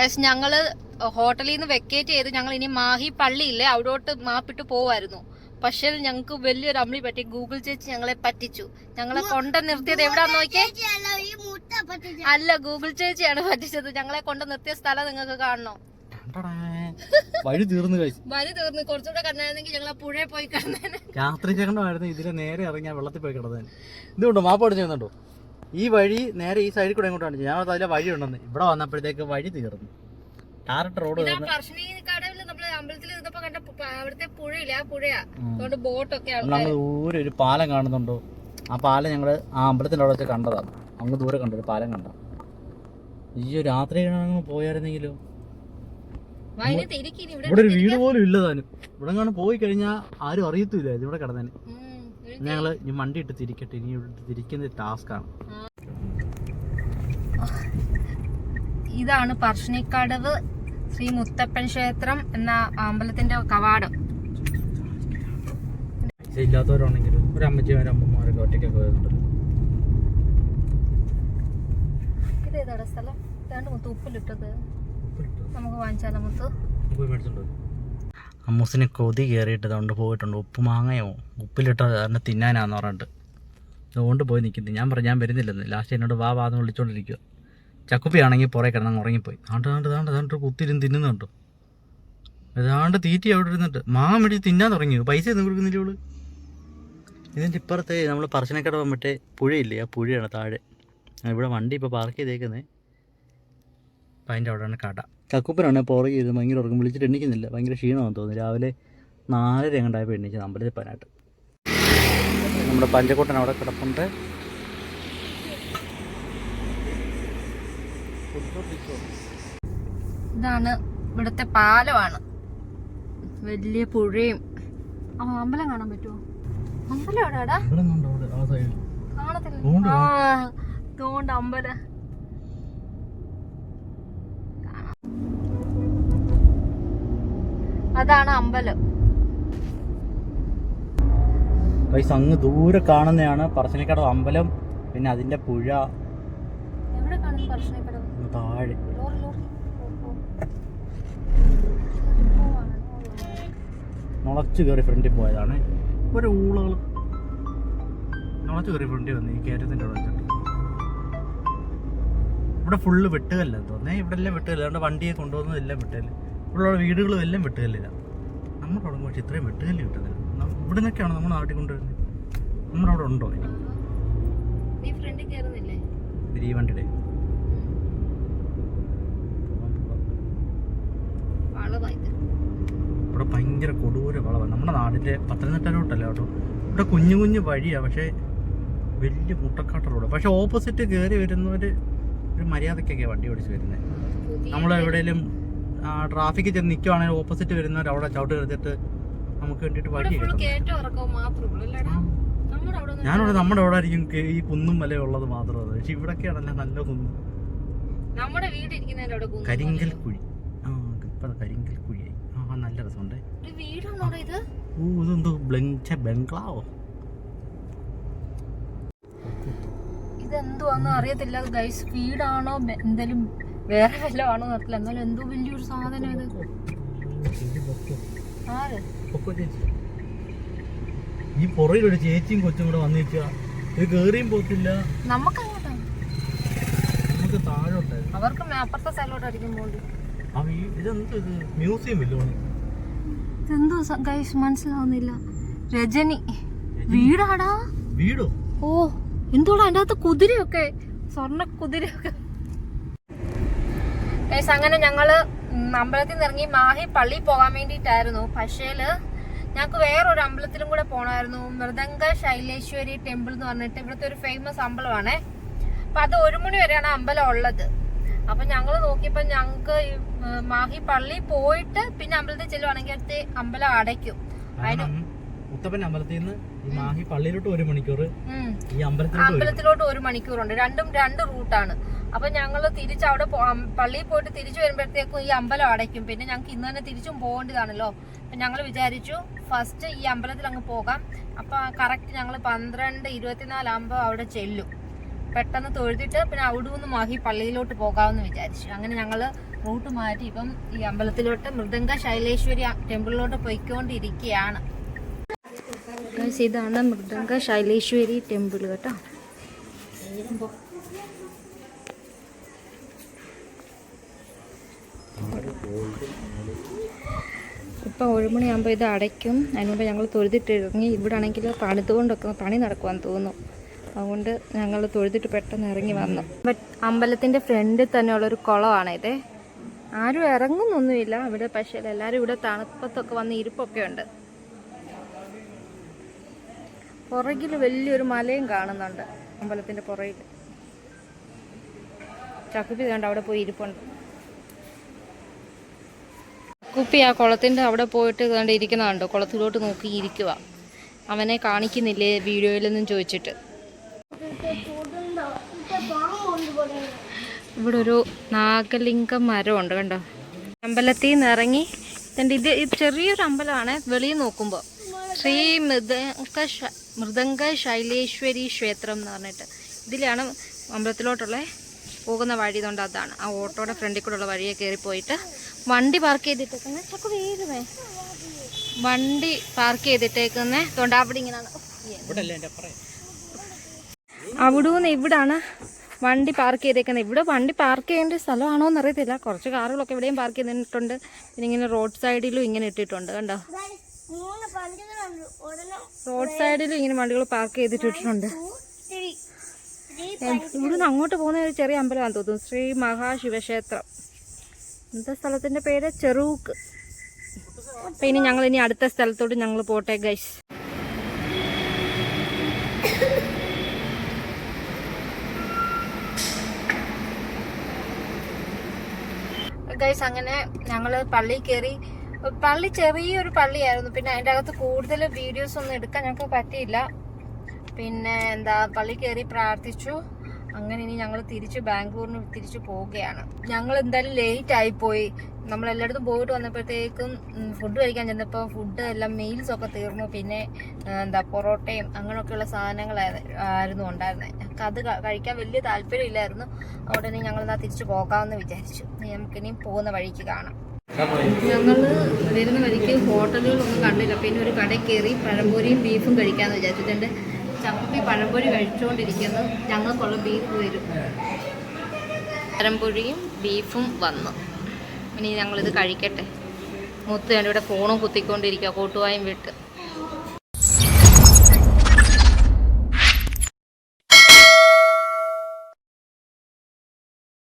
Guys ഞങ്ങൾ ഹോട്ടലിൽ നിന്ന് വെക്കേറ്റ് ചെയ്ത് ഞങ്ങൾ ഇനി മാഹി പള്ളിയില്ലേ അവിടോട്ട് മാപ്പിട്ട് പോവായിരുന്നു. പക്ഷെ ഞങ്ങൾക്ക് വലിയൊരു അമ്മി പറ്റി. ഗൂഗിൾ ചേച്ചി ഞങ്ങളെ പറ്റിച്ചു. ഞങ്ങളെ കൊണ്ട നിർത്തിയത് എവിടാന്ന് നോക്കിയേ? ഈ മുട്ട പറ്റിച്ച അല്ല ഗൂഗിൾ ചേച്ചിയാണ് പറ്റിച്ചത്. ഞങ്ങളെ കൊണ്ട നിർത്തിയ സ്ഥലം നിങ്ങൾക്ക് കാണണോ? വഴി തീർന്നു കഴിച്ചു തീർന്നു. കുറച്ചുകൂടെ കണ്ടായിരുന്നെങ്കിൽ ഞങ്ങൾ ആ പുഴയിൽ പോയി കിടന്നേനെ. രാത്രി ചേട്ടനായിരുന്നു ഇതിലെ നേരെ ഇറങ്ങിയ വെള്ളത്തിൽ പോയി കിടന്നേ ഇതുണ്ടോ? മാപ്പ് അടിച്ചു ചെയ്യുന്നുണ്ടോ ഈ വഴി നേരെ ഈ സൈഡിൽ കൂടെ ഇങ്ങോട്ടാണ് ഞാൻ അതിലെ വഴി ഉണ്ടെന്ന്. ഇവിടെ വന്നപ്പോഴത്തേക്ക് വഴി തീർന്നു. ടാറിട്ട് റോഡ് നമ്മൾ ദൂരെ ഒരു പാലം കാണുന്നുണ്ടോ? ആ പാലം ഞങ്ങൾ ആ അമ്പലത്തിന്റെ അവിടെ വെച്ച് കണ്ടതാണ് അങ്ങ് ദൂരെ കണ്ടു ഒരു പാലം കണ്ട ഈ രാത്രി പോയായിരുന്നെങ്കിലോ? ഇവിടെ ഒരു വീട് പോലും ഇല്ലതാനും ഇവിടെ പോയി കഴിഞ്ഞാൽ ആരും അറിയത്തില്ല ഇവിടെ കിടന്നേന്. ഞങ്ങൾ ഇനി വണ്ടി ഇട്ട് തിരിക്കട്ടെ ഇനി തിരിക്കുന്ന ടാസ്ക് ആണ്. ഇതാണ് പർശ്നിക്കടവ് ശ്രീ മുത്തപ്പൻ ക്ഷേത്രം എന്ന അമ്പലത്തിന്റെ കവാടം. ഇല്ലാത്തവരാണെങ്കിലും ഒരു അമ്മച്ചിമാരും അമ്മമാരൊക്കെ ഒറ്റയ്ക്കൊക്കെ വരുന്നുണ്ട്. ഇത് ഏതാണ് സ്ഥലം? ഉപ്പിലിട്ടത്. നമുക്ക് വാങ്ങിച്ചാലോ മുത്ത്? പോയി മേടിച്ചോണ്ട് വരും. അമ്മൂസിന് കൊതി കയറിയിട്ട് അതുകൊണ്ട് പോയിട്ടുണ്ട്. ഉപ്പ് മാങ്ങയോ? ഉപ്പിലിട്ട കാരണം തിന്നാനാന്ന് പറഞ്ഞിട്ട്. അതുകൊണ്ട് പോയി നിൽക്കുന്നത് ഞാൻ പറഞ്ഞു ഞാൻ വരുന്നില്ലെന്ന്. ലാസ്റ്റ് എന്നോട് വാ വാന്ന് വിളിച്ചോണ്ടിരിക്കുക ചക്കുപ്പി ആണെങ്കിൽ പുറേ കിടന്ന് ഉറങ്ങിപ്പോയി. ആണ്ട് ആണ്ട് താണ്ട് താണ്ട് കുത്തിരുന്ന് തിന്നുന്നുണ്ട് ഏതാണ്ട് തീറ്റി അവിടെ ഇരുന്നിട്ട് മാങ്ങ മേടിച്ച് തിന്നാൻ തുടങ്ങി. പൈസ ഒന്നും കൊടുക്കുന്നില്ല ഇവൾ? ഇതിന്റെ ഇപ്പുറത്തെ നമ്മൾ പറശ്ശിനക്കടവ് മറ്റേ പുഴയില്ലേ? ആ പുഴയാണ് താഴെ. ഇവിടെ വണ്ടി ഇപ്പോൾ പാർക്ക് ചെയ്തേക്കുന്നത് അപ്പം അതിന്റെ അവിടെയാണ് കട. കക്കുപ്പനാണ് പുറകെ ഇരുന്ന് ഭയങ്കര ഉറക്കം വിളിച്ചിട്ട് എണ്ണിക്കുന്നില്ല ഭയങ്കര ക്ഷീണമാണെന്ന് തോന്നുന്നു. രാവിലെ നാലര എങ്ങണ്ടായപ്പോൾ എണ്ണിച്ചത് അമ്പലത്തിൽ പോകാനായിട്ട് നമ്മുടെ പഞ്ചക്കോട്ടൻ അവിടെ കിടപ്പുണ്ട്. ഇതാണ് ഇവിടുത്തെ പാലമാണ്. വലിയ പുഴയും. ആ അമ്പലം കാണാൻ പറ്റുമോ? അമ്പലം എവിടെയാടാ? അവിടെ കാണത്തില്ല. ആ തോണ്ട് അമ്പലം. അതാണ് അമ്പലം. പൈസ അങ്ങ് ദൂരെ കാണുന്നതാണ്. പറശ്ശിനിക്കടവ് അമ്പലം പിന്നെ അതിന്റെ പുഴ. താഴെ. മുളച്ച് കയറി ഫ്രണ്ടിൽ പോയതാണ്. ഒരു ഊളകൾ മുളച്ച് കയറി ഫ്രണ്ടിൽ വന്നു ഈ കയറ്റത്തിന്റെ അവിടെ വെച്ചിട്ട്. ഇവിടെ ഫുള്ള് വെട്ടുകല്ല തോന്നേ ഇവിടെ എല്ലാം വെട്ടുകല്ല. അതുകൊണ്ട് വണ്ടിയെ കൊണ്ടുപോകുന്നതെല്ലാം വെട്ടുകല്ല്. ഇവിടെയുള്ള വീടുകളും എല്ലാം വെട്ടുകല്ലില്ല നമ്മുടെ അവിടെ പക്ഷേ ഇത്രയും വെട്ടുകല്ല് കിട്ടുന്നില്ല. ഇവിടെ നിന്നൊക്കെയാണ് നമ്മുടെ നാട്ടിൽ കൊണ്ടുവരുന്നത്? നമ്മുടെ അവിടെ ഉണ്ടോ? ഈ വണ്ടിയുടെ. ഇവിടെ ഭയങ്കര കൊടൂര വളവാണ് നമ്മുടെ നാടിന്റെ പത്തനംതിട്ടയിലോട്ടല്ല കേട്ടോ. ഇവിടെ കുഞ്ഞു കുഞ്ഞു വഴിയാണ് പക്ഷേ വലിയ മുട്ടക്കാട്ട റോഡ്. പക്ഷേ ഓപ്പോസിറ്റ് കയറി വരുന്നവർ ഒരു മര്യാദക്കൊക്കെയാണ് വണ്ടി ഓടിച്ച് വരുന്നത് നമ്മൾ എവിടെയെങ്കിലും ട്രാഫിക്കിൽ ചെന്ന് നിൽക്കുവാണെങ്കിൽ ഓപ്പോസിറ്റ് വരുന്നവർ അവിടെ ചവിട്ട് കരുതിട്ട് നമുക്ക് വേണ്ടിയിട്ട് വഴി ഞാനിവിടെ നമ്മുടെ അവിടെ ആയിരിക്കും ഈ കുന്നും മല ഉള്ളത് മാത്രമേ പക്ഷെ ഇവിടൊക്കെയാണല്ലോ നല്ല കുന്നും. നമ്മുടെ വീട് ഇരിക്കുന്നതിന്റെ കരിങ്കൽ കുഴി. ആ ഇപ്പം കരിങ്കൽ കുഴിയായി. ആ നല്ല രസമുണ്ട്. ഓ ഇതെന്തോ ബ്ലങ് ബംഗ്ലാവോ? ഇതെന്തുവാന്ന് അറിയത്തില്ല. ഗൈസ് വീടാണോ? എന്തേലും വേറെ വല്ല ആണോ നിർത്തില്ല എന്നാലും എന്തോ വലിയൊരു സാധനം ഇത്. ആര്. ഈ പുറയിൽ ഒരു ചേച്ചിയും കൊച്ചും കൂടെ വന്നിരിക്കുക ഇത് കേറിയും പോത്തില്ല നമുക്ക് അങ്ങോട്ടാ നമുക്ക് താഴോട്ടായിരുന്നു. അവർക്ക് അപ്പുറത്തെ ഇതെന്ത് ഇത്? മ്യൂസിയം ഇല്ലോണ് ഇതെന്തോ ഗൈസ് മനസ്സിലാവുന്നില്ല. രജനി. വീടാടാ. വീടോ? ഓ എന്തോടാ? അതിന്റെ അകത്ത് കുതിരയൊക്കെ. സ്വർണ കുതിരയൊക്കെ അങ്ങനെ ഞങ്ങൾ അമ്പലത്തിൽ നിന്ന് ഇറങ്ങി മാഹി പള്ളി പോകാൻ വേണ്ടിയിട്ടായിരുന്നു. പക്ഷേൽ ഞങ്ങൾക്ക് വേറൊരു അമ്പലത്തിലും കൂടെ പോകണമായിരുന്നു മൃദംഗ ശൈലേശ്വരി ടെമ്പിൾ എന്ന് പറഞ്ഞിട്ട് ഇവിടുത്തെ ഒരു ഫേമസ് അമ്പലമാണേ. അപ്പൊ അത് ഒരു മണി വരെയാണ് അമ്പലം ഉള്ളത്. അപ്പൊ ഞങ്ങൾ നോക്കിയപ്പോ ഞങ്ങൾക്ക് മാഹി പള്ളി പോയിട്ട് പിന്നെ അമ്പലത്തിൽ ചെല്ലുവാണെങ്കിൽ അടുത്ത് അമ്പലം അടയ്ക്കും. കാരണം മുത്തപ്പൻ അമ്പലത്തിൽ നിന്ന് ഈ മാഹി പള്ളിയിലോട്ട് ഒരു മണിക്കൂർ ഈ അമ്പലത്തിലോട്ട് ഒരു മണിക്കൂറുണ്ട്. രണ്ടും രണ്ട് റൂട്ടാണ്. അപ്പൊ ഞങ്ങൾ തിരിച്ച് അവിടെ പള്ളിയിൽ പോയിട്ട് തിരിച്ചു വരുമ്പോഴത്തേക്കും ഈ അമ്പലം അടയ്ക്കും. പിന്നെ ഞങ്ങൾക്ക് ഇന്ന് തന്നെ തിരിച്ചും പോകേണ്ടതാണല്ലോ. അപ്പൊ ഞങ്ങൾ വിചാരിച്ചു ഫസ്റ്റ് ഈ അമ്പലത്തിൽ അങ്ങ് പോകാം. അപ്പൊ കറക്റ്റ് ഞങ്ങൾ പന്ത്രണ്ട് ഇരുപത്തിനാലാകുമ്പോൾ അവിടെ ചെല്ലും. പെട്ടെന്ന് തൊഴുതിട്ട് പിന്നെ അവിടെ നിന്ന് മാഹി പള്ളിയിലോട്ട് പോകാമെന്ന് വിചാരിച്ചു. അങ്ങനെ ഞങ്ങൾ റൂട്ട് മാറ്റി ഇപ്പം ഈ അമ്പലത്തിലോട്ട് മൃദംഗ ശൈലേശ്വരി ടെമ്പിളിലോട്ട് പോയിക്കൊണ്ടിരിക്കുകയാണ്. Guys, ഇതാണ് മൃദംഗ ശൈലേശ്വരി ടെമ്പിൾ കേട്ടോ. ഇപ്പം ഒരു മണിയാകുമ്പോൾ ഇത് അടയ്ക്കും. അതിന് മുമ്പ് ഞങ്ങൾ തൊഴുതിട്ട് ഇറങ്ങി. ഇവിടെ ആണെങ്കിൽ പണിതുകൊണ്ടൊക്കെ പണി നടക്കുവാന്ന് തോന്നുന്നു. അതുകൊണ്ട് ഞങ്ങൾ തൊഴുതിട്ട് പെട്ടെന്ന് ഇറങ്ങി വന്നു. ബട്ട് അമ്പലത്തിന്റെ ഫ്രണ്ടിൽ തന്നെയുള്ളൊരു കുളമാണ് ഇത്. ആരും ഇറങ്ങുന്നൊന്നുമില്ല. ഇവിടെ പക്ഷേ എല്ലാവരും ഇവിടെ തണുപ്പത്തൊക്കെ വന്ന് ഇരിപ്പൊക്കെ ഉണ്ട് പുറകിൽ വലിയൊരു മലയും കാണുന്നുണ്ട്. അമ്പലത്തിന്റെ പുറകിൽ ചക്കുപ്പി കണ്ട് അവിടെ പോയി ഇരിപ്പുണ്ട്. കുപ്പി ആ കുളത്തിന്റെ അവിടെ പോയിട്ട് കണ്ട് ഇരിക്കുന്നതുണ്ട് കുളത്തിലോട്ട് നോക്കി ഇരിക്കുക അവനെ കാണിക്കുന്നില്ലേ വീഡിയോയിലൊന്നും ചോദിച്ചിട്ട്. ഇവിടെ ഒരു നാഗലിംഗ മരമുണ്ട് കണ്ടോ? അമ്പലത്തിൽ നിന്ന് ഇറങ്ങി. ഇത്? ചെറിയൊരു അമ്പലമാണ്. വെളിയിൽ നോക്കുമ്പോൾ ശ്രീ മൃദംഗ മൃദംഗ ശൈലേശ്വരി ക്ഷേത്രം എന്ന് പറഞ്ഞിട്ട്. ഇതിലാണ് അമ്പലത്തിലോട്ടുള്ള പോകുന്ന വഴി കൊണ്ട് അതാണ്. ആ ഓട്ടോയുടെ ഫ്രണ്ടിൽ കൂടെ ഉള്ള വഴിയെ കയറി പോയിട്ട് വണ്ടി പാർക്ക് ചെയ്തിട്ടേക്കുന്ന. ചക്കു വണ്ടി പാർക്ക് ചെയ്തിട്ടേക്കുന്ന. തൊണ്ട് അവിടെ ഇങ്ങനെ അവിടുന്ന് ഇവിടാണ് വണ്ടി പാർക്ക് ചെയ്തേക്കുന്നത് ഇവിടെ വണ്ടി പാർക്ക് ചെയ്യേണ്ട സ്ഥലമാണോ എന്നറിയത്തില്ല. കുറച്ച് കാറുകളൊക്കെ ഇവിടെയും പാർക്ക് ചെയ്തിട്ടുണ്ട്. പിന്നെ ഇങ്ങനെ റോഡ് സൈഡിലും ഇങ്ങനെ ഇട്ടിട്ടുണ്ട്. കണ്ടോ? റോഡ് സൈഡിൽ ഇങ്ങനെ വണ്ടികൾ പാർക്ക് ചെയ്തിട്ടിട്ടുണ്ട് ഇവിടെ നിന്ന് ഇവിടുന്ന് അങ്ങോട്ട് പോകുന്ന ഒരു ചെറിയ അമ്പലമാണെന്ന് തോന്നുന്നു. ശ്രീ മഹാശിവക്ഷേത്രം. ഇന്നത്തെ സ്ഥലത്തിന്റെ പേര് ചെറൂക്ക്. അപ്പൊ ഇനി ഞങ്ങൾ ഇനി അടുത്ത സ്ഥലത്തോട്ട് ഞങ്ങൾ പോട്ടെ ഗൈസ് ഗൈസ് അങ്ങനെ ഞങ്ങൾ പള്ളി കയറി പള്ളി ചെറിയൊരു പള്ളിയായിരുന്നു. പിന്നെ അതിന്റെ അകത്ത് കൂടുതൽ വീഡിയോസ് ഒന്നും എടുക്കാൻ ഞങ്ങൾക്ക് പറ്റിയില്ല. പിന്നെ എന്താ പള്ളി കയറി പ്രാർത്ഥിച്ചു. അങ്ങനെ ഇനി ഞങ്ങൾ തിരിച്ച് ബാംഗ്ലൂരിന് തിരിച്ചു പോവുകയാണ്. ഞങ്ങൾ എന്തായാലും ലേറ്റ് ആയിപ്പോയി നമ്മൾ എല്ലായിടത്തും പോയിട്ട് വന്നപ്പോഴത്തേക്കും ഫുഡ് കഴിക്കാൻ ചെന്നപ്പോൾ ഫുഡ് എല്ലാം മീൽസ് ഒക്കെ തീർന്നു. പിന്നെ എന്താ പൊറോട്ടയും അങ്ങനെയൊക്കെയുള്ള സാധനങ്ങളായിരുന്നു ഉണ്ടായിരുന്നത് ഞങ്ങൾക്ക് അത് കഴിക്കാൻ വലിയ താല്പര്യമില്ലായിരുന്നു. അതുകൊണ്ട് തന്നെ ഞങ്ങൾ എന്നാൽ തിരിച്ചു പോകാമെന്ന് വിചാരിച്ചു. ഇനി നമുക്കിനി പോകുന്ന വഴിക്ക് കാണാം. ഞങ്ങൾ വരുന്ന വഴിക്ക് ഹോട്ടലുകളൊന്നും കണ്ടില്ല. പിന്നെ ഒരു കടയിൽ കയറി പഴംപൊരിയും ബീഫും കഴിക്കാമെന്ന് വിചാരിച്ചിട്ടുണ്ട് ചപ്പി പഴംപൊരി കഴിച്ചുകൊണ്ടിരിക്കുന്നു ഞങ്ങൾക്കുള്ള ബീഫ് വരും. പഴംപൊരിയും ബീഫും വന്നു. ഇനി ഞങ്ങളിത് കഴിക്കട്ടെ. മുത്ത് ഇവിടെ ഫോണും കുത്തിക്കൊണ്ടിരിക്കുക കൂട്ടുവായും വിട്ട്.